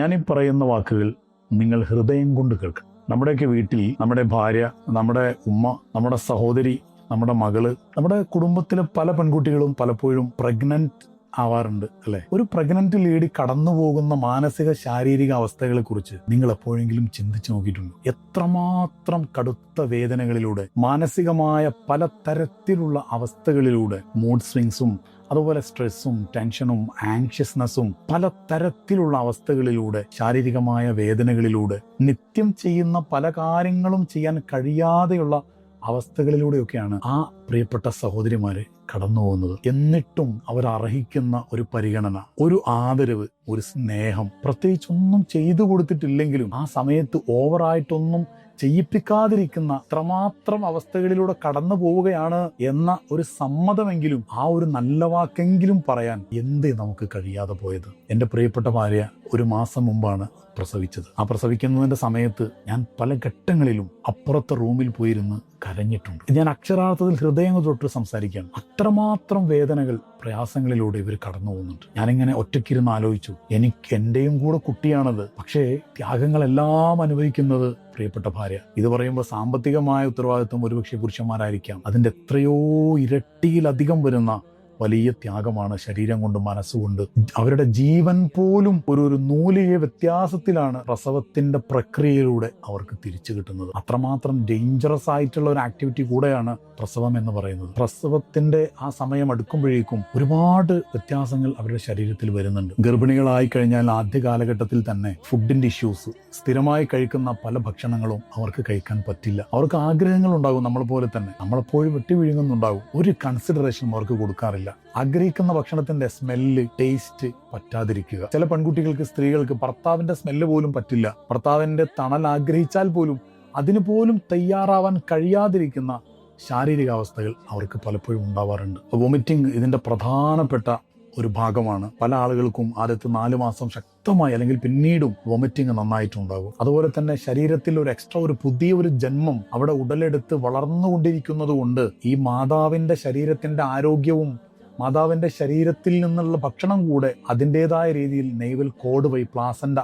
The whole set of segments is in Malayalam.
ഈ പറയുന്ന വാക്കുകൾ നിങ്ങൾ ഹൃദയം കൊണ്ട് കേൾക്കണം. നമ്മുടെയൊക്കെ വീട്ടിൽ നമ്മുടെ ഭാര്യ നമ്മുടെ ഉമ്മ നമ്മുടെ സഹോദരി നമ്മുടെ മകൾ നമ്മുടെ കുടുംബത്തിലെ പല പെൺകുട്ടികളും പലപ്പോഴും പ്രഗ്നന്റ് ആവാറുണ്ട് അല്ലെ? ഒരു പ്രഗ്നന്റ് ലേഡി കടന്നു പോകുന്ന മാനസിക ശാരീരിക അവസ്ഥകളെ കുറിച്ച് നിങ്ങൾ എപ്പോഴെങ്കിലും ചിന്തിച്ചു നോക്കിയിട്ടുണ്ട്? എത്രമാത്രം കടുത്ത വേദനകളിലൂടെ മാനസികമായ പല തരത്തിലുള്ള അവസ്ഥകളിലൂടെ മൂഡ് സ്വിങ്സും അതുപോലെ സ്ട്രെസ്സും ടെൻഷനും ആങ്ഷ്യസ്നെസ്സും പല തരത്തിലുള്ള അവസ്ഥകളിലൂടെ ശാരീരികമായ വേദനകളിലൂടെ നിത്യം ചെയ്യുന്ന പല കാര്യങ്ങളും ചെയ്യാൻ കഴിയാതെയുള്ള അവസ്ഥകളിലൂടെയൊക്കെയാണ് ആ പ്രിയപ്പെട്ട സഹോദരിമാര് കടന്നു പോകുന്നത്. എന്നിട്ടും അവർ അർഹിക്കുന്ന ഒരു പരിഗണന ഒരു ആദരവ് ഒരു സ്നേഹം. പ്രത്യേകിച്ച് ഒന്നും ചെയ്തു കൊടുത്തിട്ടില്ലെങ്കിലും ആ സമയത്ത് ഓവറായിട്ടൊന്നും ചെയ്യിപ്പിക്കാതിരിക്കുന്ന അത്രമാത്രം അവസ്ഥകളിലൂടെ കടന്നു പോവുകയാണ് എന്ന ഒരു സമ്മതമെങ്കിലും ആ ഒരു നല്ല വാക്കെങ്കിലും പറയാൻ എന്തേ നമുക്ക് കഴിയാതെ പോയത്? എന്റെ പ്രിയപ്പെട്ട ഭാര്യ ഒരു മാസം മുമ്പാണ് പ്രസവിച്ചത്. ആ പ്രസവിക്കുന്നതിന്റെ സമയത്ത് ഞാൻ പല ഘട്ടങ്ങളിലും അപ്പുറത്തെ റൂമിൽ പോയിരുന്ന് കരഞ്ഞിട്ടുണ്ട്. ഞാൻ അക്ഷരാർത്ഥത്തിൽ ഹൃദയം തൊട്ട് സംസാരിക്കുകയാണ്. അത്രമാത്രം വേദനകൾ പ്രയാസങ്ങളിലൂടെ ഇവർ കടന്നു പോകുന്നുണ്ട്. ഞാനിങ്ങനെ ഒറ്റയ്ക്കിരുന്ന് ആലോചിച്ചു. എനിക്ക് എന്റെയും കൂടെ കുട്ടിയാണത്. പക്ഷേ ത്യാഗങ്ങളെല്ലാം അനുഭവിക്കുന്നത് പ്രിയപ്പെട്ട ഭാര്യ. ഇത് പറയുമ്പോൾ സാമ്പത്തികമായ ഉത്തരവാദിത്വം ഒരുപക്ഷെ പുരുഷന്മാരായിരിക്കാം. അതിന്റെ എത്രയോ ഇരട്ടിയിലധികം വരുന്ന വലിയ ത്യാഗമാണ് ശരീരം കൊണ്ട് മനസ്സുകൊണ്ട് അവരുടെ ജീവൻ പോലും ഒരു ഒരു നൂലിക വ്യത്യാസത്തിലാണ് പ്രസവത്തിന്റെ പ്രക്രിയയിലൂടെ അവർക്ക് തിരിച്ചു കിട്ടുന്നത്. അത്രമാത്രം ഡേഞ്ചറസ് ആയിട്ടുള്ള ഒരു ആക്ടിവിറ്റി കൂടെയാണ് പ്രസവം എന്ന് പറയുന്നത്. പ്രസവത്തിന്റെ ആ സമയം അടുക്കുമ്പോഴേക്കും ഒരുപാട് വ്യത്യാസങ്ങൾ അവരുടെ ശരീരത്തിൽ വരുന്നുണ്ട്. ഗർഭിണികളായി കഴിഞ്ഞാൽ ആദ്യ കാലഘട്ടത്തിൽ തന്നെ ഫുഡിന്റെ ഇഷ്യൂസ് സ്ഥിരമായി കഴിക്കുന്ന പല ഭക്ഷണങ്ങളും അവർക്ക് കഴിക്കാൻ പറ്റില്ല. അവർക്ക് ആഗ്രഹങ്ങൾ ഉണ്ടാകും നമ്മളെ പോലെ തന്നെ. നമ്മളെപ്പോഴും വെട്ടി വിഴുങ്ങുന്നുണ്ടാകും. ഒരു കൺസിഡറേഷൻ അവർക്ക് കൊടുക്കാറില്ല. ആഗ്രഹിക്കുന്ന ഭക്ഷണത്തിന്റെ സ്മെല്ല് ടേസ്റ്റ് പറ്റാതിരിക്കുക. ചില പെൺകുട്ടികൾക്ക് സ്ത്രീകൾക്ക് ഭർത്താവിന്റെ സ്മെല്ല് പോലും പറ്റില്ല. ഭർത്താവിന്റെ തണൽ ആഗ്രഹിച്ചാൽ പോലും അതിനു പോലും തയ്യാറാവാൻ കഴിയാതിരിക്കുന്ന ശാരീരികാവസ്ഥകൾ അവർക്ക് പലപ്പോഴും ഉണ്ടാവാറുണ്ട്. വോമിറ്റിംഗ് ഇതിന്റെ പ്രധാനപ്പെട്ട ഒരു ഭാഗമാണ്. പല ആളുകൾക്കും ആദ്യത്തെ നാല് മാസം ശക്തമായി അല്ലെങ്കിൽ പിന്നീടും വോമിറ്റിംഗ് നന്നായിട്ടുണ്ടാകും. അതുപോലെ തന്നെ ശരീരത്തിൽ ഒരു എക്സ്ട്രാ ഒരു പുതിയ ഒരു ജന്മം അവിടെ ഉടലെടുത്ത് വളർന്നുകൊണ്ടിരിക്കുന്നത് കൊണ്ട് ഈ മാതാവിന്റെ ശരീരത്തിന്റെ ആരോഗ്യവും മാതാവിന്റെ ശരീരത്തിൽ നിന്നുള്ള ഭക്ഷണം കൂടെ അതിന്റെതായ രീതിയിൽ നെയ്വൽ കോഡ് വൈ പ്ലാസൻഡ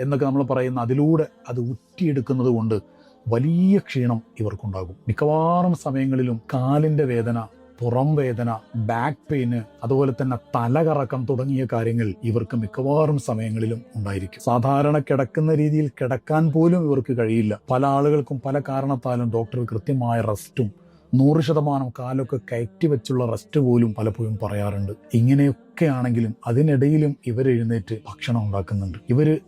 എന്നൊക്കെ നമ്മൾ പറയുന്ന അതിലൂടെ അത് ഉറ്റിയെടുക്കുന്നത് കൊണ്ട് വലിയ ക്ഷീണം ഇവർക്കുണ്ടാകും. മിക്കവാറും സമയങ്ങളിലും കാലിന്റെ വേദന പുറം വേദന ബാക്ക് പെയിന് അതുപോലെ തന്നെ തലകറക്കം തുടങ്ങിയ കാര്യങ്ങൾ ഇവർക്ക് മിക്കവാറും സമയങ്ങളിലും ഉണ്ടായിരിക്കും. സാധാരണ കിടക്കുന്ന രീതിയിൽ കിടക്കാൻ പോലും ഇവർക്ക് കഴിയില്ല. പല ആളുകൾക്കും പല കാരണത്താലും ഡോക്ടർ കൃത്യമായ റെസ്റ്റും നൂറ് ശതമാനം കാലൊക്കെ കയറ്റി വെച്ചുള്ള റെസ്റ്റ് പോലും പലപ്പോഴും പറയാറുണ്ട്. ഇങ്ങനെയൊക്കെ ആണെങ്കിലും അതിനിടയിലും ഇവർ എഴുന്നേറ്റ് ഭക്ഷണം ഉണ്ടാക്കുന്നുണ്ട്. ഇവർ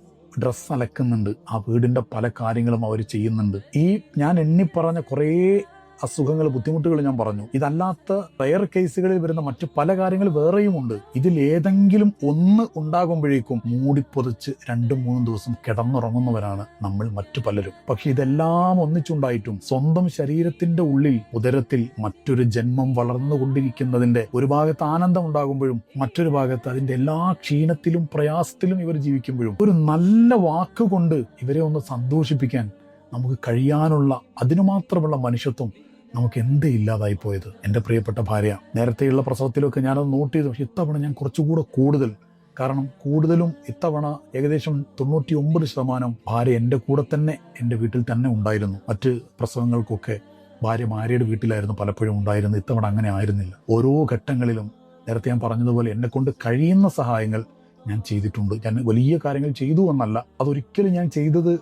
ഡ്രസ് അലക്കുന്നുണ്ട്. ആ വീടിന്റെ പല കാര്യങ്ങളും അവർ ചെയ്യുന്നുണ്ട്. ഈ ഞാൻ എണ്ണിപ്പറഞ്ഞ കുറേ അസുഖങ്ങൾ ബുദ്ധിമുട്ടുകൾ ഞാൻ പറഞ്ഞു. ഇതല്ലാത്ത റയർ കേസുകളിൽ വരുന്ന മറ്റു പല കാര്യങ്ങൾ വേറെയും ഉണ്ട് ഇതിൽ ഏതെങ്കിലും ഒന്ന് ഉണ്ടാകുമ്പോഴേക്കും മൂടിപ്പൊതിച്ച് രണ്ടും മൂന്നും ദിവസം കിടന്നുറങ്ങുന്നവരാണ് നമ്മൾ മറ്റു പലരും. പക്ഷെ ഇതെല്ലാം ഒന്നിച്ചുണ്ടായിട്ടും സ്വന്തം ശരീരത്തിന്റെ ഉള്ളിൽ ഉദരത്തിൽ മറ്റൊരു ജന്മം വളർന്നുകൊണ്ടിരിക്കുന്നതിന്റെ ഒരു ഭാഗത്ത് ആനന്ദം ഉണ്ടാകുമ്പോഴും മറ്റൊരു ഭാഗത്ത് അതിന്റെ എല്ലാ ക്ഷീണത്തിലും പ്രയാസത്തിലും ഇവർ ജീവിക്കുമ്പോഴും ഒരു നല്ല വാക്കുകൊണ്ട് ഇവരെ ഒന്ന് സന്തോഷിപ്പിക്കാൻ നമുക്ക് കഴിയാനുള്ള അതിനു മാത്രമുള്ള മനുഷ്യത്വം നമുക്ക് എന്തേ ഇല്ലാതായി പോയത് എന്റെ പ്രിയപ്പെട്ട ഭാര്യ നേരത്തെയുള്ള പ്രസവത്തിലൊക്കെ ഞാനത് നോട്ട് ചെയ്തു പക്ഷെ ഇത്തവണ ഞാൻ കുറച്ചുകൂടെ കൂടുതൽ. കാരണം കൂടുതലും ഇത്തവണ ഏകദേശം തൊണ്ണൂറ്റി ഒമ്പത് ശതമാനം ഭാര്യ എന്റെ കൂടെ തന്നെ എന്റെ വീട്ടിൽ തന്നെ ഉണ്ടായിരുന്നു. മറ്റ് പ്രസവങ്ങൾക്കൊക്കെ ഭാര്യ ഭാര്യയുടെ വീട്ടിലായിരുന്നു പലപ്പോഴും ഉണ്ടായിരുന്നത്. ഇത്തവണ അങ്ങനെ ആയിരുന്നില്ല. ഓരോ ഘട്ടങ്ങളിലും നേരത്തെ ഞാൻ പറഞ്ഞതുപോലെ എന്നെ കൊണ്ട് കഴിയുന്ന സഹായങ്ങൾ ഞാൻ ചെയ്തിട്ടുണ്ട്. ഞാൻ വലിയ കാര്യങ്ങൾ ചെയ്തു എന്നല്ല അതൊരിക്കലും ഞാൻ ചെയ്തത്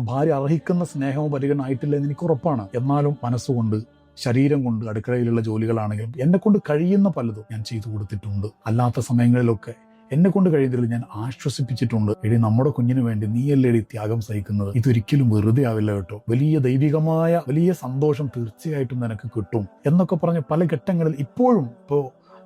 ഭാര്യ അർഹിക്കുന്ന സ്നേഹമോ പരിഗണന ആയിട്ടില്ല എന്ന് എനിക്ക് ഉറപ്പാണ്. എന്നാലും മനസ്സുകൊണ്ട് ശരീരം കൊണ്ട് അടുക്കളയിലുള്ള ജോലികളാണെങ്കിലും എന്നെ കൊണ്ട് കഴിയുന്ന പലതും ഞാൻ ചെയ്തു കൊടുത്തിട്ടുണ്ട്. അല്ലാത്ത സമയങ്ങളിലൊക്കെ എന്നെ കൊണ്ട് കഴിയുന്നതിൽ ഞാൻ ആശ്വസിപ്പിച്ചിട്ടുണ്ട്. എടി നമ്മുടെ കുഞ്ഞിന് വേണ്ടി നീയല്ലേടി ത്യാഗം സഹിക്കുന്നത്? ഇതൊരിക്കലും വെറുതെ ആവില്ല കേട്ടോ. വലിയ ദൈവികമായ വലിയ സന്തോഷം തീർച്ചയായിട്ടും നിനക്ക് കിട്ടും എന്നൊക്കെ പറഞ്ഞ് പല ഘട്ടങ്ങളിൽ ഇപ്പോഴും ഇപ്പോൾ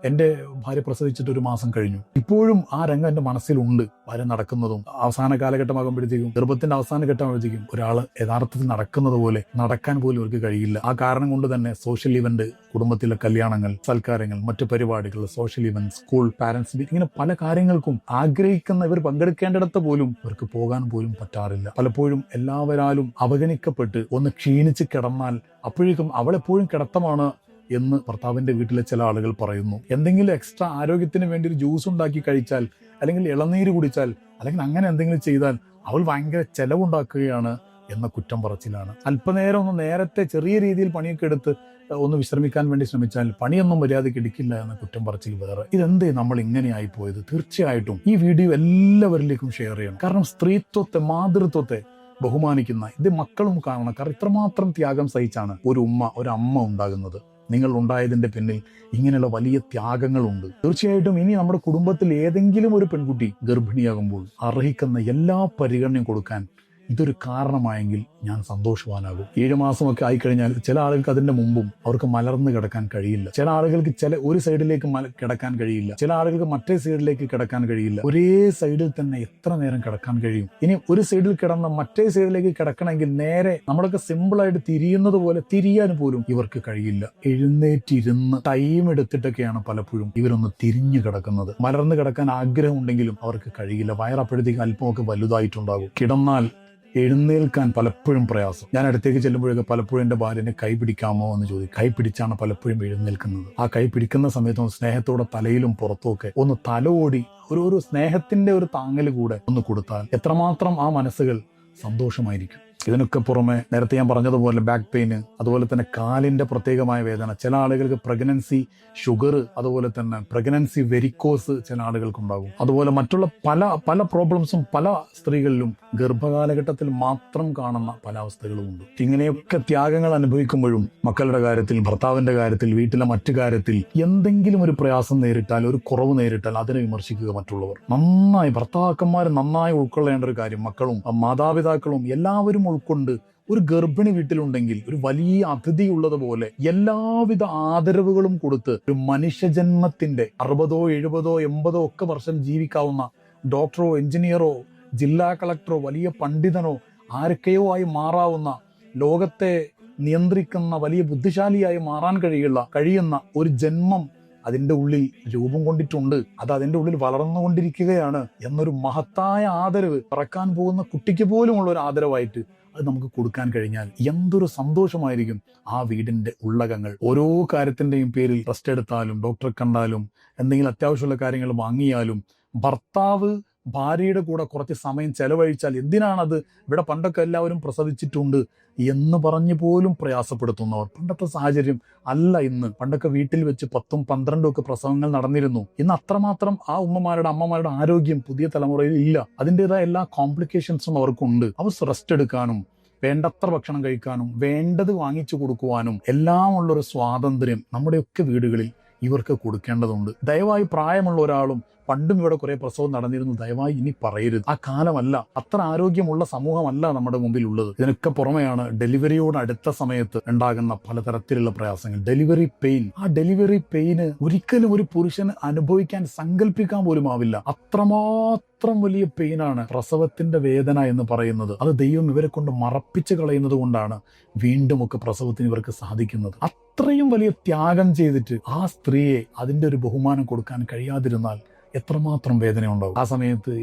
എന്റെ ഭാര്യ പ്രസവിച്ചിട്ട് ഒരു മാസം കഴിഞ്ഞു. ഇപ്പോഴും ആ രംഗം എന്റെ മനസ്സിലുണ്ട്. ഭാര്യ നടക്കുന്നതും അവസാന കാലഘട്ടമാകുമ്പോഴത്തേക്കും ഗർഭത്തിന്റെ അവസാന ഘട്ടമാകുമ്പോഴത്തേക്കും ഒരാൾ യഥാർത്ഥത്തിൽ നടക്കുന്നത് പോലെ നടക്കാൻ പോലും അവർക്ക് കഴിയില്ല. ആ കാരണം കൊണ്ട് തന്നെ സോഷ്യൽ ഇവന്റ് കുടുംബത്തിലെ കല്യാണങ്ങൾ സൽക്കാരങ്ങൾ മറ്റു പരിപാടികൾ സോഷ്യൽ ഇവന്റ് സ്കൂൾ പാരന്റ്സ് ഇങ്ങനെ പല കാര്യങ്ങൾക്കും ആഗ്രഹിക്കുന്ന ഇവർ പങ്കെടുക്കേണ്ടിടത്ത് പോലും ഇവർക്ക് പോകാൻ പോലും പറ്റാറില്ല. പലപ്പോഴും എല്ലാവരാലും അവഗണിക്കപ്പെട്ട് ഒന്ന് ക്ഷീണിച്ച് കിടന്നാൽ അപ്പോഴേക്കും അവളെപ്പോഴും കിടത്തമാണ് എന്ന് ഭർത്താവിന്റെ വീട്ടിലെ ചില ആളുകൾ പറയുന്നു. എന്തെങ്കിലും എക്സ്ട്രാ ആരോഗ്യത്തിന് വേണ്ടി ഒരു ജ്യൂസ് ഉണ്ടാക്കി കഴിച്ചാൽ അല്ലെങ്കിൽ ഇളനീര് കുടിച്ചാൽ അല്ലെങ്കിൽ അങ്ങനെ എന്തെങ്കിലും ചെയ്താൽ അവൾ ഭയങ്കര ചെലവുണ്ടാക്കുകയാണ് എന്ന കുറ്റം പറച്ചിലാണ്. അല്പനേരം ഒന്ന് നേരത്തെ ചെറിയ രീതിയിൽ പണിയൊക്കെ എടുത്ത് ഒന്ന് വിശ്രമിക്കാൻ വേണ്ടി ശ്രമിച്ചാൽ പണിയൊന്നും മര്യാദയ്ക്ക് എടുക്കില്ല എന്ന കുറ്റം പറച്ചിൽ വേറെ. ഇതെന്തേ നമ്മൾ ഇങ്ങനെയായി പോയത്? തീർച്ചയായിട്ടും ഈ വീഡിയോ എല്ലാവരിലേക്കും ഷെയർ ചെയ്യണം. കാരണം സ്ത്രീത്വത്തെ മാതൃത്വത്തെ ബഹുമാനിക്കുന്ന ഇത് മക്കളും കാണണം. കാരണം ഇത്രമാത്രം ത്യാഗം സഹിച്ചാണ് ഒരു ഉമ്മ ഒരു അമ്മ ഉണ്ടാകുന്നത്. നിങ്ങൾ ഉണ്ടായതിന്റെ പിന്നിൽ ഇങ്ങനെയുള്ള വലിയ ത്യാഗങ്ങളുണ്ട്. തീർച്ചയായിട്ടും ഇനി നമ്മുടെ കുടുംബത്തിൽ ഏതെങ്കിലും ഒരു പെൺകുട്ടി ഗർഭിണിയാകുമ്പോൾ അർഹിക്കുന്ന എല്ലാ പരിഗണനയും കൊടുക്കാൻ ഇതൊരു കാരണമായെങ്കിൽ ഞാൻ സന്തോഷവാനാകും. ഏഴ് മാസമൊക്കെ ആയിക്കഴിഞ്ഞാൽ ചില ആളുകൾക്ക് അതിന്റെ മുമ്പും അവർക്ക് മലർന്ന് കിടക്കാൻ കഴിയില്ല. ചില ആളുകൾക്ക് ചില ഒരു സൈഡിലേക്ക് കിടക്കാൻ കഴിയില്ല. ചില ആളുകൾക്ക് മറ്റേ സൈഡിലേക്ക് കിടക്കാൻ കഴിയില്ല. ഒരേ സൈഡിൽ തന്നെ എത്ര നേരം കിടക്കാൻ കഴിയും? ഇനി ഒരു സൈഡിൽ കിടന്ന മറ്റേ സൈഡിലേക്ക് കിടക്കണമെങ്കിൽ നേരെ നമ്മളൊക്കെ സിമ്പിളായിട്ട് തിരിയുന്നത് പോലെ തിരിയാൻ പോലും ഇവർക്ക് കഴിയില്ല. എഴുന്നേറ്റിരുന്ന് ടൈം എടുത്തിട്ടൊക്കെയാണ് പലപ്പോഴും ഇവരൊന്ന് തിരിഞ്ഞു കിടക്കുന്നത്. മലർന്ന് കിടക്കാൻ ആഗ്രഹമുണ്ടെങ്കിലും അവർക്ക് കഴിയില്ല. വയറപ്പോഴത്തേക്ക് അല്പമൊക്കെ വലുതായിട്ടുണ്ടാകും. കിടന്നാൽ എഴുന്നേൽക്കാൻ പലപ്പോഴും പ്രയാസം. ഞാൻ അടുത്തേക്ക് ചെല്ലുമ്പോഴൊക്കെ പലപ്പോഴും എന്റെ ഭാര്യനെ കൈ പിടിക്കാമോ എന്ന് ചോദിക്കും കൈ പിടിച്ചാണ് പലപ്പോഴും എഴുന്നേൽക്കുന്നത്. ആ കൈ പിടിക്കുന്ന സമയത്ത് സ്നേഹത്തോടെ തലയിലും പുറത്തുമൊക്കെ ഒന്ന് തലോടി ഒരു ഒരു സ്നേഹത്തിന്റെ ഒരു താങ്ങൽ കൂടെ ഒന്ന് കൊടുത്താൽ എത്രമാത്രം ആ മനസ്സുകൾ സന്തോഷമായിരിക്കും. ഇതിനൊക്കെ പുറമെ നേരത്തെ ഞാൻ പറഞ്ഞതുപോലെ ബാക്ക് പെയിൻ അതുപോലെ തന്നെ കാലിന്റെ പ്രത്യേകമായ വേദന. ചില ആളുകൾക്ക് പ്രഗ്നൻസി ഷുഗർ അതുപോലെ തന്നെ പ്രഗ്നൻസി വെരിക്കോസ് ചില ആളുകൾക്കുണ്ടാകും. അതുപോലെ മറ്റുള്ള പല പല പ്രോബ്ലംസും പല സ്ത്രീകളിലും ഗർഭകാലഘട്ടത്തിൽ മാത്രം കാണുന്ന പല അവസ്ഥകളും ഉണ്ട്. ഇങ്ങനെയൊക്കെ ത്യാഗങ്ങൾ അനുഭവിക്കുമ്പോഴും മക്കളുടെ കാര്യത്തിൽ ഭർത്താവിന്റെ കാര്യത്തിൽ വീട്ടിലെ മറ്റു കാര്യത്തിൽ എന്തെങ്കിലും ഒരു പ്രയാസം നേരിട്ടാൽ ഒരു കുറവ് നേരിട്ടാൽ അതിനെ വിമർശിക്കുക മറ്റുള്ളവർ. നന്നായി ഭർത്താക്കന്മാർ നന്നായി ഉൾക്കൊള്ളേണ്ട ഒരു കാര്യം മക്കളും മാതാപിതാക്കളും എല്ലാവരും ഉൾക്കൊണ്ട് ഒരു ഗർഭിണി വീട്ടിലുണ്ടെങ്കിൽ ഒരു വലിയ അതിഥി ഉള്ളതുപോലെ എല്ലാവിധ ആദരവുകളും കൊടുത്ത് ഒരു മനുഷ്യജന്മത്തിന്റെ അറുപതോ എഴുപതോ എൺപതോ ഒക്കെ വർഷം ജീവിക്കാവുന്ന ഡോക്ടറോ എഞ്ചിനീയറോ ജില്ലാ കളക്ടറോ വലിയ പണ്ഡിതനോ ആരൊക്കെയോ ആയി മാറാവുന്ന ലോകത്തെ നിയന്ത്രിക്കുന്ന വലിയ ബുദ്ധിശാലിയായി മാറാൻ കഴിയുള്ള കഴിയുന്ന ഒരു ജന്മം അതിന്റെ ഉള്ളിൽ രൂപം കൊണ്ടിട്ടുണ്ട്. അത് അതിന്റെ ഉള്ളിൽ വളർന്നുകൊണ്ടിരിക്കുകയാണ് എന്നൊരു മഹത്തായ ആദരവ് പറക്കാൻ പോകുന്ന കുട്ടിക്ക് പോലുമുള്ള ഒരു ആദരവായിട്ട് അത് നമുക്ക് കൊടുക്കാൻ കഴിഞ്ഞാൽ എന്തൊരു സന്തോഷമായിരിക്കും ആ വീടിന്റെ ഉള്ളകങ്ങൾ. ഓരോ കാര്യത്തിന്റെയും പേരിൽ റെസ്റ്റ് എടുത്താലും ഡോക്ടറെ കണ്ടാലും എന്തെങ്കിലും അത്യാവശ്യമുള്ള കാര്യങ്ങൾ വാങ്ങിയാലും ഭർത്താവ് ഭാര്യയുടെ കൂടെ കുറച്ച് സമയം ചെലവഴിച്ചാൽ എന്തിനാണത്? ഇവിടെ പണ്ടൊക്കെ എല്ലാവരും പ്രസവിച്ചിട്ടുണ്ട് എന്ന് പറഞ്ഞു പോലും പ്രയാസപ്പെടുത്തുന്നവർ. പണ്ടത്തെ സാഹചര്യം അല്ല ഇന്ന്. പണ്ടൊക്കെ വീട്ടിൽ വെച്ച് പത്തും പന്ത്രണ്ടും ഒക്കെ പ്രസവങ്ങൾ നടന്നിരുന്നു. ഇന്ന് അത്രമാത്രം ആ ഉമ്മമാരുടെ അമ്മമാരുടെ ആരോഗ്യം പുതിയ തലമുറയിൽ ഇല്ല. അതിന്റെതായ എല്ലാ കോംപ്ലിക്കേഷൻസും അവർക്കുണ്ട്. അവർ റെസ്റ്റ് എടുക്കാനും വേണ്ടത്ര ഭക്ഷണം കഴിക്കാനും വേണ്ടത് വാങ്ങിച്ചു കൊടുക്കുവാനും എല്ലാമുള്ളൊരു സ്വാതന്ത്ര്യം നമ്മുടെയൊക്കെ വീടുകളിൽ ഇവർക്ക് കൊടുക്കേണ്ടതുണ്ട്. ദയവായി പ്രായമുള്ള ഒരാളും പണ്ടും ഇവിടെ കുറെ പ്രസവം നടന്നിരുന്നു. ദയവായി ഇനി പറയരുത്. ആ കാലമല്ല. അത്ര ആരോഗ്യമുള്ള സമൂഹമല്ല നമ്മുടെ മുമ്പിൽ ഉള്ളത് ഇതിനൊക്കെ പുറമെയാണ് ഡെലിവറിയോട് അടുത്ത സമയത്ത് ഉണ്ടാകുന്ന പലതരത്തിലുള്ള പ്രയാസങ്ങൾ. Delivery pain. ആ ഡെലിവറി പെയിന് ഒരിക്കലും ഒരു പുരുഷന് അനുഭവിക്കാൻ സങ്കല്പിക്കാൻ പോലും ആവില്ല. അത്രമാത്രം വലിയ പെയിനാണ് പ്രസവത്തിന്റെ വേദന എന്ന് പറയുന്നത്. അത് ദൈവം ഇവരെ കൊണ്ട് മറപ്പിച്ച് കളയുന്നത് കൊണ്ടാണ് വീണ്ടും ഒക്കെ പ്രസവത്തിന് ഇവർക്ക് സാധിക്കുന്നത്. അത്രയും വലിയ ത്യാഗം ചെയ്തിട്ട് ആ സ്ത്രീയെ അതിന്റെ ഒരു ബഹുമാനം കൊടുക്കാൻ കഴിയാതിരുന്നാൽ എത്രമാത്രം വേദന ഉണ്ടാവും? ആ സമയത്ത്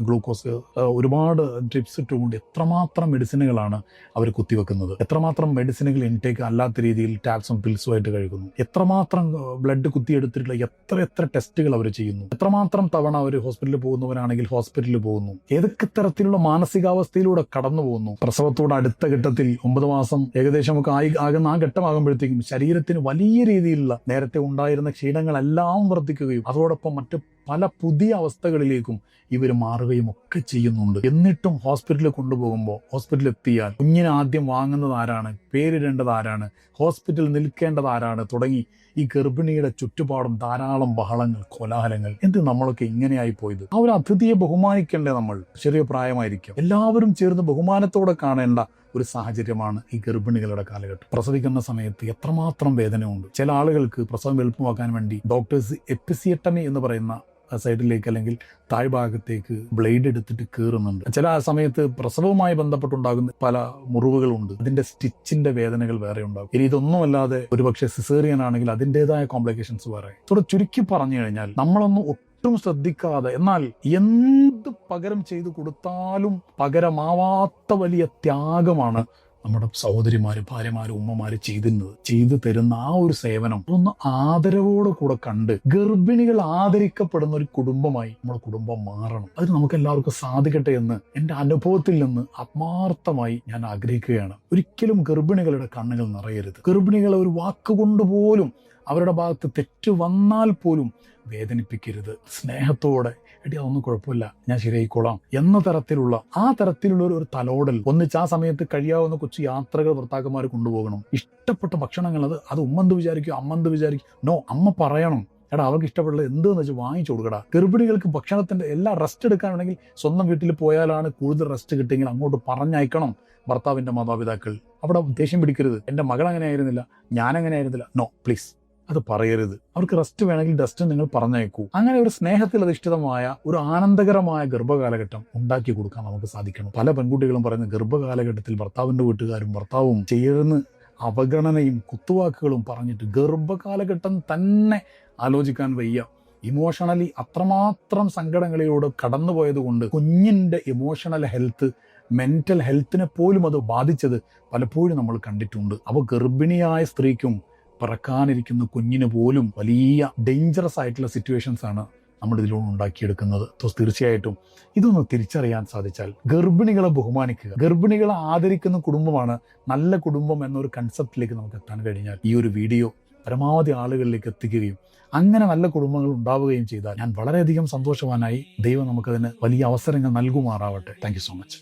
ഗ്ലൂക്കോസ് ഒരുപാട് ഡ്രിപ്സ് ഇട്ടുകൊണ്ട് എത്രമാത്രം മെഡിസിനുകളാണ് അവർ കുത്തിവെക്കുന്നത്? എത്രമാത്രം മെഡിസിനുകൾ ഇൻടേക്ക് അല്ലാത്ത രീതിയിൽ ടാബ്സും പിൽസും ആയിട്ട് കഴിക്കുന്നു? എത്രമാത്രം ബ്ലഡ് കുത്തിയെടുത്തിട്ടുള്ള എത്ര എത്ര ടെസ്റ്റുകൾ അവർ ചെയ്യുന്നു? എത്രമാത്രം തവണ അവർ ഹോസ്പിറ്റലിൽ പോകുന്നവരാണെങ്കിൽ ഹോസ്പിറ്റലിൽ പോകുന്നു? ഏതൊക്കെ തരത്തിലുള്ള മാനസികാവസ്ഥയിലൂടെ കടന്നു പോകുന്നു? പ്രസവത്തോട് അടുത്ത ഘട്ടത്തിൽ ഒമ്പത് മാസം ഏകദേശം ഒക്കെ ആയി ആകുന്ന ആ ഘട്ടമാകുമ്പോഴത്തേക്കും ശരീരത്തിന് വലിയ രീതിയിലുള്ള നേരത്തെ ഉണ്ടായിരുന്ന ക്ഷീണങ്ങളെല്ലാം വർദ്ധിക്കുകയും അതോടൊപ്പം മറ്റ് പല പുതിയ അവസ്ഥകളിലേക്കും ഇവർ മാറുകയും ഒക്കെ ചെയ്യുന്നുണ്ട്. എന്നിട്ടും ഹോസ്പിറ്റലിൽ കൊണ്ടുപോകുമ്പോൾ ഹോസ്പിറ്റലിൽ എത്തിയാൽ കുഞ്ഞിനെ ആദ്യം വാങ്ങുന്നത് ആരാണ്? പേരിടേണ്ടത് ആരാണ്? ഹോസ്പിറ്റലിൽ നിൽക്കേണ്ടത് ആരാണ്? തുടങ്ങി ഈ ഗർഭിണിയുടെ ചുറ്റുപാടും ധാരാളം ബഹളങ്ങൾ കോലാഹലങ്ങൾ. എന്ത് നമ്മളൊക്കെ ഇങ്ങനെയായി പോയത്? ആ ഒരു അതിഥിയെ ബഹുമാനിക്കണ്ടേ നമ്മൾ? ചെറിയ പ്രായമായിരിക്കും. എല്ലാവരും ചേർന്ന് ബഹുമാനത്തോടെ കാണേണ്ട ഒരു സാഹചര്യമാണ് ഈ ഗർഭിണികളുടെ കാലഘട്ടം. പ്രസവിക്കുന്ന സമയത്ത് എത്രമാത്രം വേദനയുണ്ട്. ചില ആളുകൾക്ക് പ്രസവം എളുപ്പമാക്കാൻ വേണ്ടി ഡോക്ടേഴ്സ് എപ്പിസിയട്ടമി എന്ന് പറയുന്ന സൈഡിലേക്ക് അല്ലെങ്കിൽ താഴ്ഭാഗത്തേക്ക് ബ്ലേഡ് എടുത്തിട്ട് കീറുന്നുണ്ട്. ചില സമയത്ത് പ്രസവവുമായി ബന്ധപ്പെട്ടുണ്ടാകുന്ന പല മുറിവുകളുണ്ട്. അതിന്റെ സ്റ്റിച്ചിന്റെ വേദനകൾ വേറെ ഉണ്ടാകും. ഇനി ഇതൊന്നുമല്ലാതെ ഒരുപക്ഷെ സിസേറിയൻ ആണെങ്കിൽ അതിന്റെതായ കോംപ്ലിക്കേഷൻസ് വേറെ. ഇവിടെ ചുരുക്കി പറഞ്ഞു കഴിഞ്ഞാൽ നമ്മളൊന്നും ഒട്ടും ശ്രദ്ധിക്കാതെ എന്നാൽ എന്ത് പകരം ചെയ്തു കൊടുത്താലും പകരമാവാത്ത വലിയ ത്യാഗമാണ് നമ്മുടെ സഹോദരിമാര് ഭാര്യമാര് ഉമ്മമാര് ചെയ്തിരുന്നത് ചെയ്തു തരുന്ന ആ ഒരു സേവനം ഒന്ന് ആദരവോടെ കൂടെ കണ്ട് ഗർഭിണികൾ ആദരിക്കപ്പെടുന്ന ഒരു കുടുംബമായി നമ്മുടെ കുടുംബം മാറണം. അത് നമുക്ക് എല്ലാവർക്കും സാധിക്കട്ടെ എന്ന് എന്റെ അനുഭവത്തിൽ നിന്ന് ആത്മാർത്ഥമായി ഞാൻ ആഗ്രഹിക്കുകയാണ്. ഒരിക്കലും ഗർഭിണികളുടെ കണ്ണുകൾ നിറയരുത്. ഗർഭിണികളെ ഒരു വാക്കുകൊണ്ട് പോലും അവരുടെ ഭാഗത്ത് തെറ്റ് വന്നാൽ പോലും വേദനിപ്പിക്കരുത്. സ്നേഹത്തോടെ എടി അതൊന്നും കുഴപ്പമില്ല. ഞാൻ ശരിയായിക്കോളാം. എന്ന തരത്തിലുള്ള ആ തരത്തിലുള്ള ഒരു- തലോടൽ ഒന്നിച്ച് ആ സമയത്ത് കഴിയാവുന്ന കൊച്ചു യാത്രകൾ ഭർത്താക്കന്മാർ കൊണ്ടുപോകണം. ഇഷ്ടപ്പെട്ട ഭക്ഷണങ്ങൾ അത് അത് ഉമ്മന്ത് വിചാരിക്കും അമ്മന്ത് വിചാരിക്കും. നോ അമ്മ പറയണം. എടാ അവർക്ക് ഇഷ്ടപ്പെടുന്നത് എന്തെന്ന് വെച്ച് വാങ്ങിച്ചു കൊടുക്കടാ. ഗർഭിണികൾക്ക് ഭക്ഷണത്തിന്റെ എല്ലാ റെസ്റ്റ് എടുക്കാനുണ്ടെങ്കിൽ സ്വന്തം വീട്ടിൽ പോയാലാണ് കൂടുതൽ റെസ്റ്റ് കിട്ടിയെങ്കിൽ അങ്ങോട്ട് പറഞ്ഞയക്കണം ഭർത്താവിന്റെ മാതാപിതാക്കൾ. അവിടെ ദേഷ്യം പിടിക്കരുത്. എന്റെ മകൾ അങ്ങനെ ആയിരുന്നില്ല ഞാൻ അങ്ങനെ ആയിരുന്നില്ല നോ പ്ലീസ് അത് പറയരുത്. അവർക്ക് റെസ്റ്റ് വേണമെങ്കിൽ ഡസ്റ്റ് നിങ്ങൾ പറഞ്ഞേക്കൂ. അങ്ങനെ ഒരു സ്നേഹത്തിൽ അധിഷ്ഠിതമായ ഒരു ആനന്ദകരമായ ഗർഭകാലഘട്ടം ഉണ്ടാക്കി കൊടുക്കാൻ നമുക്ക് സാധിക്കണം. പല പെൺകുട്ടികളും പറയുന്ന ഗർഭകാലഘട്ടത്തിൽ ഭർത്താവിന്റെ വീട്ടുകാരും ഭർത്താവും ചേർന്ന് അവഗണനയും കുത്തുവാക്കുകളും പറഞ്ഞിട്ട് ഗർഭകാലഘട്ടം തന്നെ ആലോചിക്കാൻ വയ്യ. ഇമോഷണലി അത്രമാത്രം സങ്കടങ്ങളിലൂടെ കടന്നുപോയതുകൊണ്ട് കുഞ്ഞിന്റെ ഇമോഷണൽ ഹെൽത്ത് മെന്റൽ ഹെൽത്തിനെ പോലും അത് ബാധിച്ചത് പലപ്പോഴും നമ്മൾ കണ്ടിട്ടുണ്ട്. അപ്പോൾ ഗർഭിണിയായ സ്ത്രീക്കും പിറക്കാനിരിക്കുന്ന കുഞ്ഞിന് പോലും വലിയ ഡേഞ്ചറസ് ആയിട്ടുള്ള സിറ്റുവേഷൻസ് ആണ് നമ്മൾ ഇതിലൂടെ ഉണ്ടാക്കിയെടുക്കുന്നത്. തീർച്ചയായിട്ടും ഇതൊന്ന് തിരിച്ചറിയാൻ സാധിച്ചാൽ ഗർഭിണികളെ ബഹുമാനിക്കുക ഗർഭിണികളെ ആദരിക്കുന്ന കുടുംബമാണ് നല്ല കുടുംബം എന്നൊരു കൺസെപ്റ്റിലേക്ക് നമുക്ക് എത്താൻ കഴിഞ്ഞാൽ ഈ ഒരു വീഡിയോ പരമാവധി ആളുകളിലേക്ക് എത്തിക്കുകയും അങ്ങനെ നല്ല കുടുംബങ്ങൾ ഉണ്ടാവുകയും ചെയ്താൽ ഞാൻ വളരെയധികം സന്തോഷവാനായി ദൈവം നമുക്കതിന് വലിയ അവസരങ്ങൾ നൽകുമാറാവട്ടെ. Thank so much